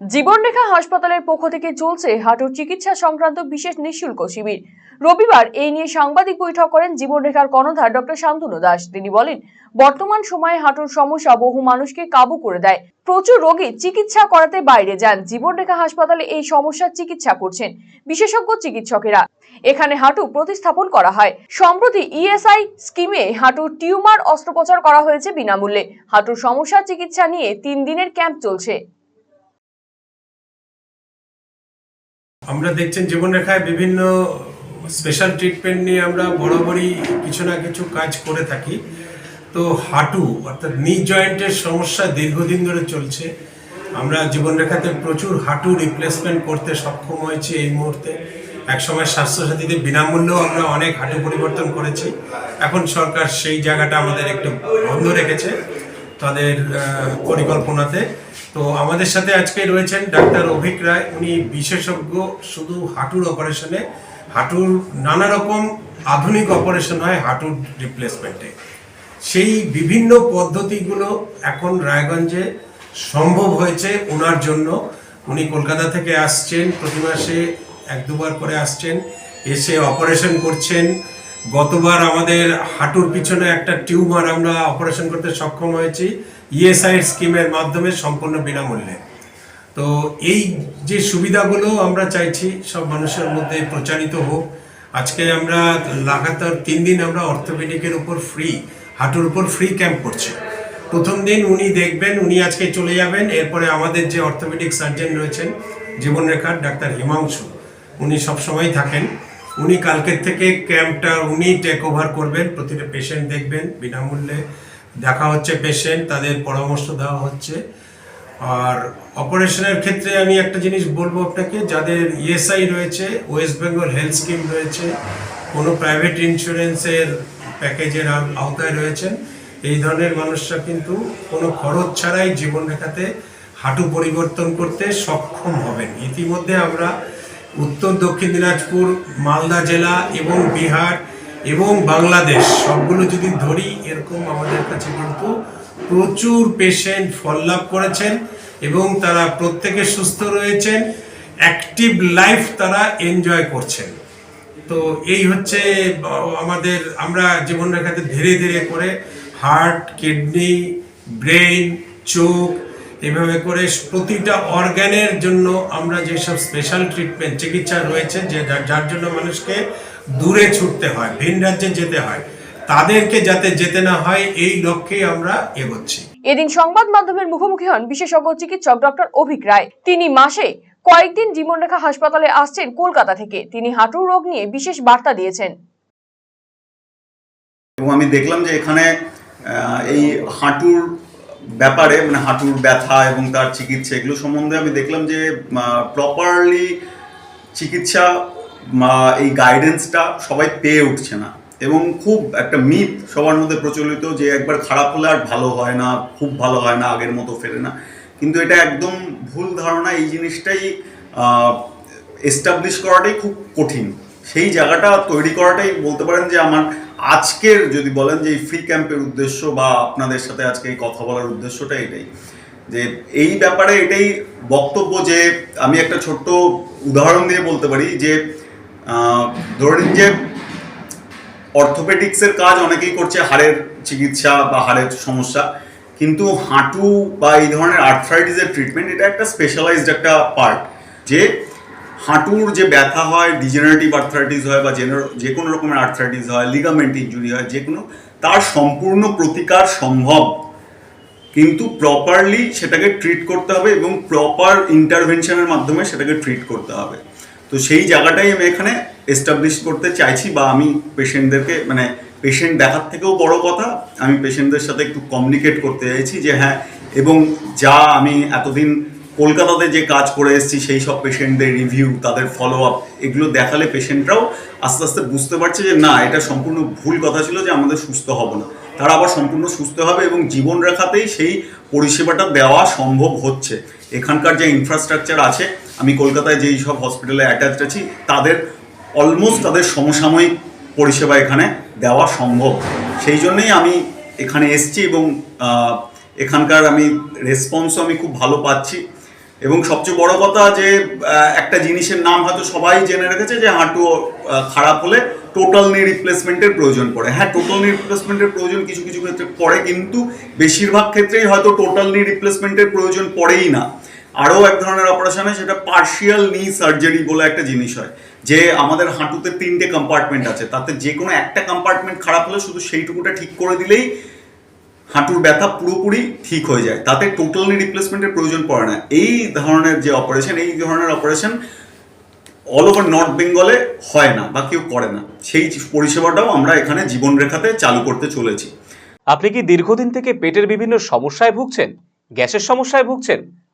জীবনরেখা হাসপাতালের পক্ষ থেকে চলছে হাঁটুর চিকিৎসা সংক্রান্ত বিশেষ নিঃশুল্ক শিবির। রবিবার এই নিয়ে সাংবাদিক বৈঠক করেন জীবনরেখার কর্ণধার ডক্টর শান্তনু দাস। তিনি বলেন, বর্তমান সময়ে হাঁটুর সমস্যা বহু মানুষকে কাবু করে দেয়। প্রচুর রোগী চিকিৎসা করাতে বাইরে যান। জীবনরেখা হাসপাতালে এই সমস্যার চিকিৎসা করছেন বিশেষজ্ঞ চিকিৎসকেরা। এখানে হাঁটু প্রতিস্থাপন করা হয়। সম্প্রতি ইএসআই স্কিমে হাঁটুর টিউমার অস্ত্রোপচার করা হয়েছে বিনামূল্যে। হাঁটুর সমস্যা চিকিৎসা নিয়ে তিন দিনের ক্যাম্প চলছে। আমরা দেখছেন জীবনরেখায় বিভিন্ন স্পেশাল ট্রিটমেন্ট নিয়ে আমরা বরাবরই কিছু না কিছু কাজ করে থাকি। তো হাঁটু, অর্থাৎ নি জয়েন্টের সমস্যা দীর্ঘদিন ধরে চলছে। আমরা জীবনরেখাতে প্রচুর হাঁটু রিপ্লেসমেন্ট করতে সক্ষম হয়েছি এই মুহূর্তে। একসময় স্বাস্থ্যসাথীতে বিনামূল্যেও আমরা অনেক হাঁটু পরিবর্তন করেছি। এখন সরকার সেই জায়গাটা আমাদের একটু বন্ধ রেখেছে। তাদের পরিকল্পনাতে তো আমাদের সাথে আজকে রয়েছেন ডাক্তার অভিক রায়। উনি বিশেষজ্ঞ, শুধু হাঁটুর অপারেশনে হাঁটুর নানা রকম আধুনিক অপারেশন হয় হাঁটুর রিপ্লেসমেন্টে সেই বিভিন্ন পদ্ধতিগুলো এখন রায়গঞ্জে সম্ভব হয়েছে ওনার জন্য। উনি কলকাতা থেকে আসছেন, প্রতি মাসে এক দুবার করে আসছেন, এসে অপারেশন করছেন। গতবার আমাদের হাঁটুর পিছনে একটা টিউমার আমরা অপারেশন করতে সক্ষম হয়েছি। ইএসআই স্কিমের মাধ্যমে সম্পূর্ণ বিনামূল্যে। তো এই যে সুবিধাগুলো আমরা চাইছি, সব মানুষের মধ্যে প্রচারিত হোক। আজকে আমরা লাগাতার তিন দিন আমরা অর্থোপেডিকের উপর ফ্রি হাঁটুর উপর ফ্রি ক্যাম্প করছি। প্রথম দিন উনি দেখবেন, উনি আজকে চলে যাবেন, এরপরে আমাদের যে অর্থোপেডিক সার্জন রয়েছেন, জীবনরেখার ডাক্তার হিমাংশু, উনি সবসময় থাকেন। উনি কালকের থেকে ক্যাম্পটা উনি টেক ওভার করবেন, প্রতিটা পেশেন্ট দেখবেন বিনামূল্যে। দেখা হচ্ছে পেশেন্ট তাদের পরামর্শ দেওয়া হচ্ছে। আর অপারেশনের ক্ষেত্রে আমি একটা জিনিস বলব আপনাকে, যাদের ইএসআই রয়েছে ওয়েস্ট বেঙ্গল হেলথ স্কিম রয়েছে, কোনো প্রাইভেট ইন্স্যুরেন্সের প্যাকেজের আওতায় রয়েছেন, এই ধরনের মানুষরা কিন্তু কোনো খরচ ছাড়াই জীবনরেখাতে হাঁটু পরিবর্তন করতে সক্ষম হবেন। ইতিমধ্যে আমরা উত্তর দক্ষিণ দিনাজপুর, মালদা জেলা এবং বিহার এবং বাংলাদেশ, সবগুলো যদি ধরি, এরকম আমাদের কাছে কিন্তু প্রচুর পেশেন্ট ফল লাভ করেছেন এবং তারা প্রত্যেকে সুস্থ রয়েছেন অ্যাক্টিভ লাইফ তারা এনজয় করছেন। তো এই হচ্ছে, আমাদের, আমরা জীবনরেখাতে ধীরে ধীরে করে হার্ট কিডনি ব্রেন চোখ, এভাবে করে প্রতিটা অর্গানের জন্য আমরা যেসব স্পেশাল ট্রিটমেন্ট চিকিৎসা রয়েছে, যে যার জন্য মানুষকে দূরে ছুটতে হয় ভিন রাজ্যে যেতে হয়। তাদেরকে যাতে যেতে না হয় এই লক্ষ্যেই আমরা এগোচ্ছি। এদিন সংবাদ মাধ্যমের মুখোমুখি হন বিশেষজ্ঞ চিকিৎসক ডক্টর অভিক রায়। তিনি মাসে কয়েকদিন জীবনরেখা হাসপাতালে আসছেন কলকাতা থেকে। তিনি হাঁটুর রোগ নিয়ে বিশেষ বার্তা দিয়েছেন। এবং আমি দেখলাম যে এখানে আহ, এই হাঁটুর ব্যাপারে মানে হাঁটুর ব্যথা এবং তার চিকিৎসা এগুলো সম্বন্ধে আমি দেখলাম যে প্রপারলি চিকিৎসা এই গাইডেন্সটা সবাই পেয়ে উঠছে না। এবং খুব একটা মিথ সবার মধ্যে প্রচলিত যে একবার খারাপ হলে আর ভালো হয় না, খুব ভালো হয় না, আগের মতো ফেরে না। কিন্তু এটা একদম ভুল ধারণা, এই জিনিসটাই এস্টাবলিশ করাটাই খুব কঠিন। সেই জায়গাটা তৈরি করাটাই বলতে পারেন যে আমার আজকের যদি বলেন যে এই ফ্রি ক্যাম্পের উদ্দেশ্য বা আপনাদের সাথে আজকে এই কথা বলার উদ্দেশ্যটা এটাই। যে এই ব্যাপারে এটাই বক্তব্য যে আমি একটা ছোট্ট উদাহরণ দিয়ে বলতে পারি যে আহ, ধরে নিন যে অর্থোপেডিক্সের কাজ অনেকেই করছে হাড়ের চিকিৎসা বা হাড়ের সমস্যা। কিন্তু হাঁটু বা এই ধরনের আর্থ্রাইটিসের ট্রিটমেন্ট এটা একটা স্পেশালাইজড একটা পার্ট যে হাঁটুর যে ব্যথা হয় ডিজেনারেটিভ আর্থ্রাইটিস হয় বা যে কোনো রকমের আর্থ্রাইটিস হয় লিগামেন্ট ইঞ্জুরি হয় যে কোনো তার সম্পূর্ণ প্রতিকার সম্ভব। কিন্তু প্রপারলি সেটাকে ট্রিট করতে হবে এবং প্রপার ইন্টারভেনশনের মাধ্যমে সেটাকে ট্রিট করতে হবে। তো সেই জায়গাটাই আমি এখানে এস্টাবলিশ করতে চাইছি বা আমি পেশেন্টদেরকে মানে পেশেন্ট দেখার থেকেও বড় কথা, আমি পেশেন্টদের সাথে একটু কমিউনিকেট করতে চাইছি যে হ্যাঁ এবং যা আমি এতদিন কলকাতাতে যে কাজ করে এসেছি, সেই সব পেশেন্টদের রিভিউ তাদের ফলো আপ এগুলো দেখালে পেশেন্টরাও আস্তে আস্তে বুঝতে পারছে যে না, এটা সম্পূর্ণ ভুল কথা ছিল যে আমাদের সুস্থ হব না। তারা আবার সম্পূর্ণ সুস্থ হবে এবং জীবন রেখাতেই সেই পরিষেবাটা দেওয়া সম্ভব হচ্ছে। এখানকার যে ইনফ্রাস্ট্রাকচার আছে আমি কলকাতায় যেই সব হসপিটালে অ্যাটাচড আছি, তাদের অলমোস্ট তাদের সমসাময়িক পরিষেবা এখানে দেওয়া সম্ভব। সেই জন্যেই আমি এখানে এসছি এবং এখানকার আমি রেসপন্সও আমি খুব ভালো পাচ্ছি। এবং সবচেয়ে বড় কথা যে একটা জিনিসের নাম হয়তো সবাই জেনে রেখেছে যে, হাঁটু খারাপ হলে টোটাল নি রিপ্লেসমেন্টের প্রয়োজন পড়ে। হ্যাঁ টোটাল নি রিপ্লেসমেন্টের প্রয়োজন কিছু কিছু ক্ষেত্রে পড়ে, কিন্তু বেশিরভাগ ক্ষেত্রেই হয়তো টোটাল নি রিপ্লেসমেন্টের প্রয়োজন পড়েই না। আরও এক ধরনের অপারেশন হয়, সেটা পার্শিয়াল নি সার্জারি বলে একটা জিনিস হয়, যে আমাদের হাঁটুতে তিনটে কম্পার্টমেন্ট আছে, তাতে যে কোনো একটা কম্পার্টমেন্ট খারাপ হলে শুধু সেইটুকুটা ঠিক করে দিলেই হাঁটুর ব্যথা পুরোপুরি ঠিক হয়ে যায়, তাতে টোটালি রিপ্লেসমেন্টের প্রয়োজন পড়ে না। এই ধরনের যে অপারেশন এই ধরনের অপারেশন অল ওভার নর্থ বেঙ্গলে হয় না বা কেউ করে না। সেই পরিষেবাটাও আমরা এখানে জীবনরেখাতে চালু করতে চলেছি। আপনি কি দীর্ঘদিন থেকে পেটের বিভিন্ন সমস্যায় ভুগছেন? গ্যাসের সমস্যায় ভুগছেন?